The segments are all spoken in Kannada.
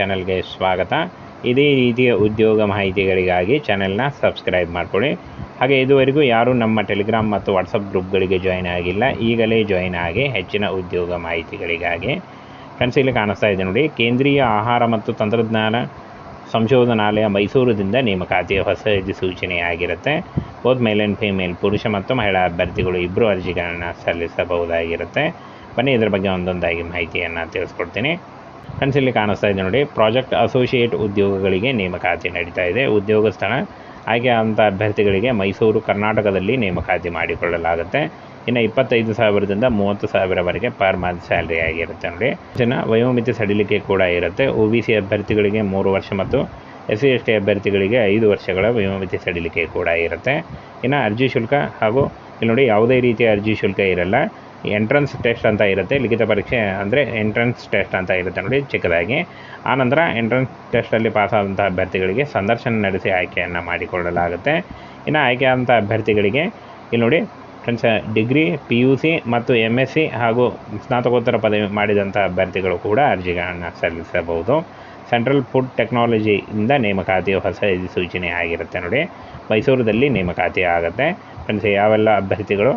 ಚಾನಲ್ಗೆ ಸ್ವಾಗತ. ಇದೇ ರೀತಿಯ ಉದ್ಯೋಗ ಮಾಹಿತಿಗಳಿಗಾಗಿ ಚಾನೆಲ್ನ ಸಬ್ಸ್ಕ್ರೈಬ್ ಮಾಡಿಕೊಳ್ಳಿ. ಹಾಗೆ ಇದುವರೆಗೂ ಯಾರೂ ನಮ್ಮ ಟೆಲಿಗ್ರಾಮ್ ಮತ್ತು ವಾಟ್ಸಪ್ ಗ್ರೂಪ್ಗಳಿಗೆ ಜಾಯಿನ್ ಆಗಿಲ್ಲ. ಈಗಲೇ ಜಾಯಿನ್ ಆಗಿ ಹೆಚ್ಚಿನ ಉದ್ಯೋಗ ಮಾಹಿತಿಗಳಿಗಾಗಿ ಫ್ರೆಂಡ್ಸ್, ಇಲ್ಲಿ ಕಾಣಿಸ್ತಾ ಇದೆ ನೋಡಿ. ಕೇಂದ್ರೀಯ ಆಹಾರ ಮತ್ತು ತಂತ್ರಜ್ಞಾನ ಸಂಶೋಧನಾಲಯ ಮೈಸೂರಿನಿಂದ ನೇಮಕಾತಿಯ ಹೊಸ ಅಧಿಸೂಚನೆಯಾಗಿರುತ್ತೆ ಬೋತ್ ಮೇಲ್ ಆ್ಯಂಡ್ ಫಿಮೇಲ್ ಪುರುಷ ಮತ್ತು ಮಹಿಳಾ ಅಭ್ಯರ್ಥಿಗಳು ಇಬ್ಬರು ಅರ್ಜಿಗಳನ್ನು ಸಲ್ಲಿಸಬಹುದಾಗಿರುತ್ತೆ. ಬನ್ನಿ, ಇದರ ಬಗ್ಗೆ ಒಂದೊಂದಾಗಿ ಮಾಹಿತಿಯನ್ನು ತಿಳಿಸ್ಕೊಡ್ತೀನಿ. ಫ್ರೆಂಡ್ಸ್ ಇಲ್ಲಿ ಕಾಣಿಸ್ತಾ ಇದೆ ನೋಡಿ. ಪ್ರಾಜೆಕ್ಟ್ ಅಸೋಸಿಯೇಟ್ ಉದ್ಯೋಗಗಳಿಗೆ ನೇಮಕಾತಿ ನಡೀತಾ ಇದೆ. ಉದ್ಯೋಗ ಸ್ಥಳ ಆಯ್ಕೆ ಆದಂಥ ಅಭ್ಯರ್ಥಿಗಳಿಗೆ ಮೈಸೂರು, ಕರ್ನಾಟಕದಲ್ಲಿ ನೇಮಕಾತಿ ಮಾಡಿಕೊಳ್ಳಲಾಗುತ್ತೆ. ಇನ್ನು ಇಪ್ಪತ್ತೈದು ಸಾವಿರದಿಂದ ಮೂವತ್ತು ಸಾವಿರವರೆಗೆ ಪರ್ ಮಂತ್ ಸ್ಯಾಲ್ರಿ ಆಗಿರುತ್ತೆ ನೋಡಿ. ಜನ ವಯೋಮಿತಿ ಸಡಿಲಿಕೆ ಕೂಡ ಇರುತ್ತೆ. ಒ ಬಿ ಸಿ ಅಭ್ಯರ್ಥಿಗಳಿಗೆ ಮೂರು ವರ್ಷ ಮತ್ತು ಎಸ್ ಸಿ ಎಸ್ ಟಿ ಅಭ್ಯರ್ಥಿಗಳಿಗೆ ಐದು ವರ್ಷಗಳ ವಯೋಮಿತಿ ಸಡಿಲಿಕೆ ಕೂಡ ಇರುತ್ತೆ. ಇನ್ನು ಅರ್ಜಿ ಶುಲ್ಕ ಹಾಗೂ ಇಲ್ಲಿ ನೋಡಿ ಯಾವುದೇ ರೀತಿಯ ಅರ್ಜಿ ಶುಲ್ಕ ಇರಲ್ಲ. ಎಂಟ್ರೆನ್ಸ್ ಟೆಸ್ಟ್ ಅಂತ ಇರುತ್ತೆ, ಲಿಖಿತ ಪರೀಕ್ಷೆ ಅಂದರೆ ಎಂಟ್ರೆನ್ಸ್ ಟೆಸ್ಟ್ ಅಂತ ಇರುತ್ತೆ ನೋಡಿ ಚಿಕ್ಕದಾಗಿ. ಆನಂತರ ಎಂಟ್ರೆನ್ಸ್ ಟೆಸ್ಟಲ್ಲಿ ಪಾಸಾದಂಥ ಅಭ್ಯರ್ಥಿಗಳಿಗೆ ಸಂದರ್ಶನ ನಡೆಸಿ ಆಯ್ಕೆಯನ್ನು ಮಾಡಿಕೊಳ್ಳಲಾಗುತ್ತೆ. ಇನ್ನು ಆಯ್ಕೆಯಾದಂಥ ಅಭ್ಯರ್ಥಿಗಳಿಗೆ ಇಲ್ಲಿ ನೋಡಿ friends degree P U C ಮತ್ತು ಎಂ ಎಸ್ ಸಿ ಹಾಗೂ ಸ್ನಾತಕೋತ್ತರ ಪದವಿ ಮಾಡಿದಂಥ ಅಭ್ಯರ್ಥಿಗಳು ಕೂಡ ಅರ್ಜಿಗಳನ್ನು ಸಲ್ಲಿಸಬಹುದು. ಸೆಂಟ್ರಲ್ ಫುಡ್ ಟೆಕ್ನಾಲಜಿಯಿಂದ ನೇಮಕಾತಿಯು ಹೊಸ ಸೂಚನೆ ಆಗಿರುತ್ತೆ ನೋಡಿ. ಮೈಸೂರದಲ್ಲಿ ನೇಮಕಾತಿ ಆಗುತ್ತೆ. ಫ್ರೆಂಡ್ಸ್ ಯಾವೆಲ್ಲ ಅಭ್ಯರ್ಥಿಗಳು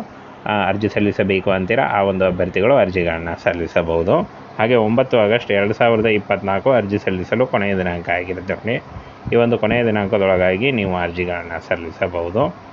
ಅರ್ಜಿ ಸಲ್ಲಿಸಬೇಕು ಅಂತೀರಾ? ಆ ಒಂದು ಅಭ್ಯರ್ಥಿಗಳು ಅರ್ಜಿಗಳನ್ನು ಸಲ್ಲಿಸಬಹುದು. ಹಾಗೆ ಒಂಬತ್ತು ಆಗಸ್ಟ್ ಎರಡು ಸಾವಿರದ ಇಪ್ಪತ್ತ್ನಾಲ್ಕು ಅರ್ಜಿ ಸಲ್ಲಿಸಲು ಕೊನೆಯ ದಿನಾಂಕ ಆಗಿರುತ್ತೆ. ಈ ಒಂದು ಕೊನೆಯ ದಿನಾಂಕದೊಳಗಾಗಿ ನೀವು ಅರ್ಜಿಗಳನ್ನು ಸಲ್ಲಿಸಬಹುದು.